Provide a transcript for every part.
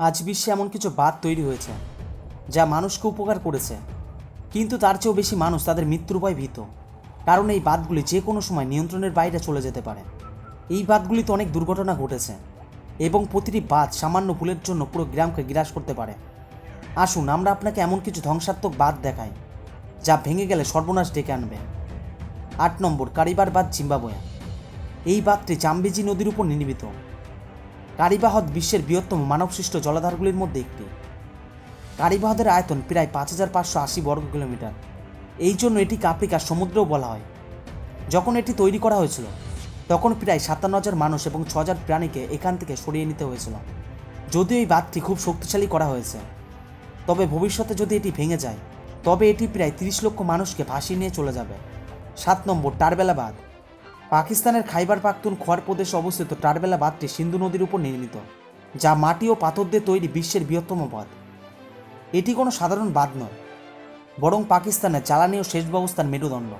আজ বিশ্বে এমন কিছু বাদ তৈরি হয়েছে, যা মানুষকে উপকার করেছে। কিন্তু তার চেয়েও বেশি মানুষ তাদের মৃত্যুর ভয় ভীত। কারণ এই বাদগুলি যে কোনো সময় নিয়ন্ত্রণের বাইরে চলে যেতে পারে। এই বাদগুলিতে অনেক দুর্ঘটনা ঘটেছে এবং প্রতিটি বাদ সামান্য ভুলের জন্য পুরো গ্রামকে গ্রাস করতে পারে। আসুন, আমরা আপনাকে এমন কিছু ধ্বংসাত্মক বাদ দেখাই, যা ভেঙে গেলে সর্বনাশ ডেকে আনবে। আট নম্বর, কারিবার বাদ জিম্বাবয়ে। এই বাঁধটি চাম্বেজি নদীর উপর নির্মিত। কারিবাহদ বিশ্বের বৃহত্তম মানবসৃষ্ট জলাধারগুলির মধ্যে একটি। কারিবাহদের আয়তন প্রায় পাঁচ হাজার পাঁচশো আশি বর্গ কিলোমিটার। এই জন্য এটিকে আফ্রিকার সমুদ্রও বলা হয়। যখন এটি তৈরি করা হয়েছিল, তখন প্রায় সাতান্ন হাজার মানুষ এবং ছ হাজার প্রাণীকে এখান থেকে সরিয়ে নিতে হয়েছিল। যদিও এই বাঁধটি খুব শক্তিশালী করা হয়েছে। তবে ভবিষ্যতে যদি এটি ভেঙে যায়, তবে এটি প্রায় তিরিশ লক্ষ মানুষকে ভাসিয়ে নিয়ে চলে যাবে। সাত নম্বর টারবেলা বাঁধ। পাকিস্তানের খাইবার পাখতুন খোয়ার প্রদেশে অবস্থিত টারবেলা বাঁধটি সিন্ধু নদীর উপর নির্মিত, যা মাটি ও পাথর দিয়ে তৈরি বিশ্বের বৃহত্তম বাঁধ। এটি কোনো সাধারণ বাঁধ নয়, বরং পাকিস্তানের জ্বালানি ও সেচ ব্যবস্থার মেরুদণ্ড।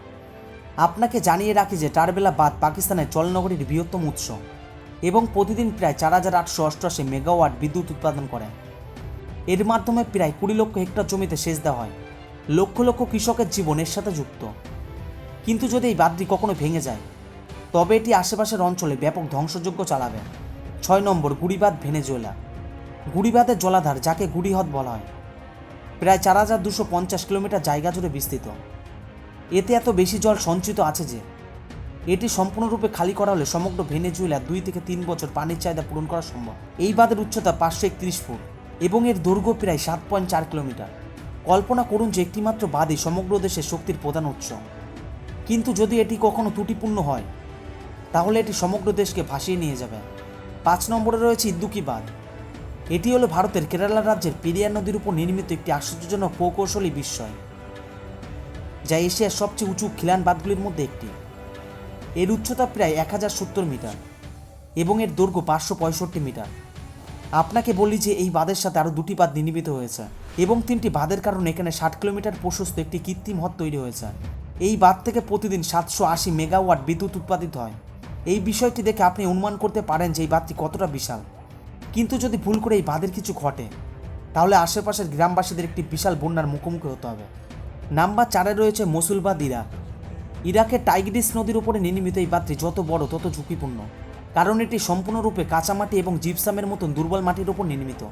আপনাকে জানিয়ে রাখি যে টারবেলা বাঁধ পাকিস্তানের জলনগরীর বৃহত্তম উৎস এবং প্রতিদিন প্রায় চার হাজার আটশো অষ্টআশি মেগাওয়াট বিদ্যুৎ উৎপাদন করে। এর মাধ্যমে প্রায় কুড়ি লক্ষ হেক্টর জমিতে সেচ দেওয়া হয়, লক্ষ লক্ষ কৃষকের জীবন এর সাথে যুক্ত। কিন্তু যদি এই বাঁধটি কখনো ভেঙে যায় তবে এটি আশেপাশের অঞ্চলে ব্যাপক ধ্বংসযজ্ঞ চালাবে। ছয় নম্বর গুড়িবাদ ভেনেজুয়েলা। গুড়িবাদের জলাধার, যাকে গুড়িহদ বলা হয়। প্রায় চার হাজার দুশো পঞ্চাশ কিলোমিটার জায়গা জুড়ে বিস্তৃত। এতে এত বেশি জল সঞ্চিত আছে যে, এটি সম্পূর্ণরূপে খালি করা হলে সমগ্র ভেনেজুয়েলা দুই থেকে তিন বছর পানির চাহিদা পূরণ করা সম্ভব। এই বাঁধের উচ্চতা পাঁচশো একত্রিশ ফুট এবং এর দৈর্ঘ্য প্রায় সাত পয়েন্ট চার কিলোমিটার। কল্পনা করুন যে একটিমাত্র বাঁধই সমগ্র দেশের শক্তির প্রধান উৎস। কিন্তু যদি এটি কখনো ত্রুটিপূর্ণ হয় তাহলে এটি সমগ্র দেশকে ভাসিয়ে নিয়ে যাবে। পাঁচ নম্বরে রয়েছে ইদ্দুকি বাঁধ এটি হলো ভারতের কেরালা রাজ্যের পেরিয়ার নদীর উপর নির্মিত একটি আশ্চর্যজনক প্রকৌশলী বিস্ময়, যা এশিয়ার সবচেয়ে উঁচু খিলান বাঁধগুলির মধ্যে একটি। এর উচ্চতা প্রায় এক হাজার সত্তর মিটার এবং এর দৈর্ঘ্য পাঁচশো পঁয়ষট্টি মিটার। আপনাকে বলি যে এই বাঁধের সাথে আরও দুটি বাঁধ নির্মিত হয়েছে এবং তিনটি বাঁধের কারণে এখানে ষাট কিলোমিটার প্রশস্ত একটি কৃত্রিম হ্রদ তৈরি হয়েছে। এই বাঁধ থেকে প্রতিদিন সাতশো আশি মেগাওয়াট বিদ্যুৎ উৎপাদিত হয়। এই বিষয়টি দেখে আপনি অনুমান করতে পারেন যে এই বাঁধটি কতটা বিশাল। কিন্তু যদি ভুল করে এই বাঁধের কিছু ঘটে, তাহলে আশেপাশের গ্রামবাসীদের একটি বিশাল বন্যার মুখোমুখি হতে হবে। নাম্বার চারে রয়েছে মসুল বাঁধ ইরাক ইরাকের টাইগ্রিস নদীর উপরে নির্মিত এই বাঁধটি যত বড়, তত ঝুঁকিপূর্ণ। কারণ এটি সম্পূর্ণরূপে কাঁচামাটি এবং জিপসামের মতন দুর্বল মাটির উপর নির্মিত।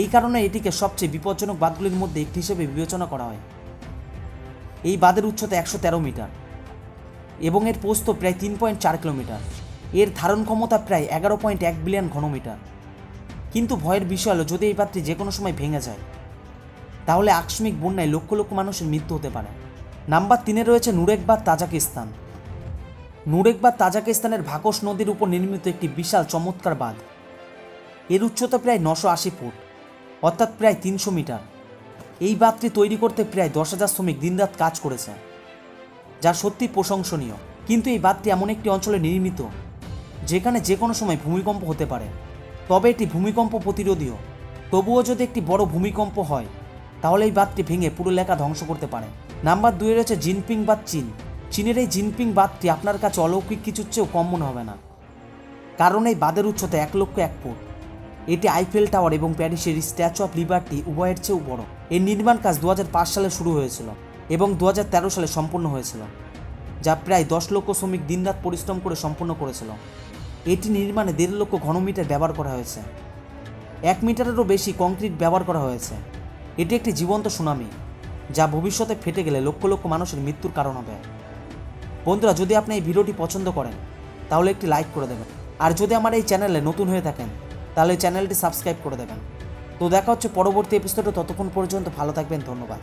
এই কারণে এটিকে সবচেয়ে বিপজ্জনক বাঁধগুলির মধ্যে একটি হিসেবে বিবেচনা করা হয়। এই বাঁধের উচ্চতা একশো তেরো মিটার। এবং এর পোস্ত প্রায় তিন পয়েন্ট চার কিলোমিটার। এর ধারণ ক্ষমতা প্রায় এগারো পয়েন্ট এক বিলিয়ন ঘনমিটার। কিন্তু ভয়ের বিষয় হলো, যদি এই বাঁধটি যে কোনো সময় ভেঙে যায়, তাহলে আকস্মিক বন্যায় লক্ষ লক্ষ মানুষের মৃত্যু হতে পারে। নাম্বার তিনে রয়েছে নুরেকবাদ তাজাকিস্তান। নুরেকবাদ তাজাকিস্তানের ভাকস নদীর উপর নির্মিত একটি বিশাল চমৎকার বাঁধ। এর উচ্চতা প্রায় নশো আশি ফুট, অর্থাৎ প্রায় তিনশো মিটার। এই বাঁধটি তৈরি করতে প্রায় দশ হাজার শ্রমিক দিনরাত কাজ করেছে। যা সত্যি প্রশংসনীয়। কিন্তু এই বাঁধটি এমন একটি অঞ্চলে নির্মিত, যেখানে যে কোনো সময় ভূমিকম্প হতে পারে। তবে এটি ভূমিকম্প প্রতিরোধীও তবুও যদি একটি বড় ভূমিকম্প হয়, তাহলে এই বাঁধটি ভেঙে পুরো এলাকা ধ্বংস করতে পারে। নাম্বার দুয়ে রয়েছে জিনপিং বাঁধ চীন। চীনের এই জিনপিং বাঁধটি আপনার কাছে অলৌকিক কিছুর চেয়েও কম মনে হবে না। কারণ এই বাঁধের উচ্চতা এক লক্ষ এক ফুট। এটি আইফেল টাওয়ার এবং প্যারিসের স্ট্যাচু অফ লিবার্টি উভয়ের চেয়েও বড়। এর নির্মাণ কাজ দু হাজার পাঁচ সালে শুরু হয়েছিল। এবং দু হাজার তেরো সালে সম্পূর্ণ হয়েছিল, যা প্রায় দশ লক্ষ শ্রমিক দিনরাত পরিশ্রম করে সম্পূর্ণ করেছিল। এটি নির্মাণে দেড় লক্ষ ঘনমিটার ব্যবহার করা হয়েছে। এক মিটারেরও বেশি কংক্রিট ব্যবহার করা হয়েছে। এটি একটি জীবন্ত সুনামি, যা ভবিষ্যতে ফেটে গেলে লক্ষ লক্ষ মানুষের মৃত্যুর কারণ হবে। বন্ধুরা, যদি আপনি এই ভিডিওটি পছন্দ করেন, তাহলে একটি লাইক করে দেবেন। আর যদি আমার এই চ্যানেলে নতুন হয়ে থাকেন, তাহলে চ্যানেলটি সাবস্ক্রাইব করে দেবেন। তো দেখা হচ্ছে পরবর্তী এপিসোডে ততক্ষণ পর্যন্ত ভালো থাকবেন, ধন্যবাদ।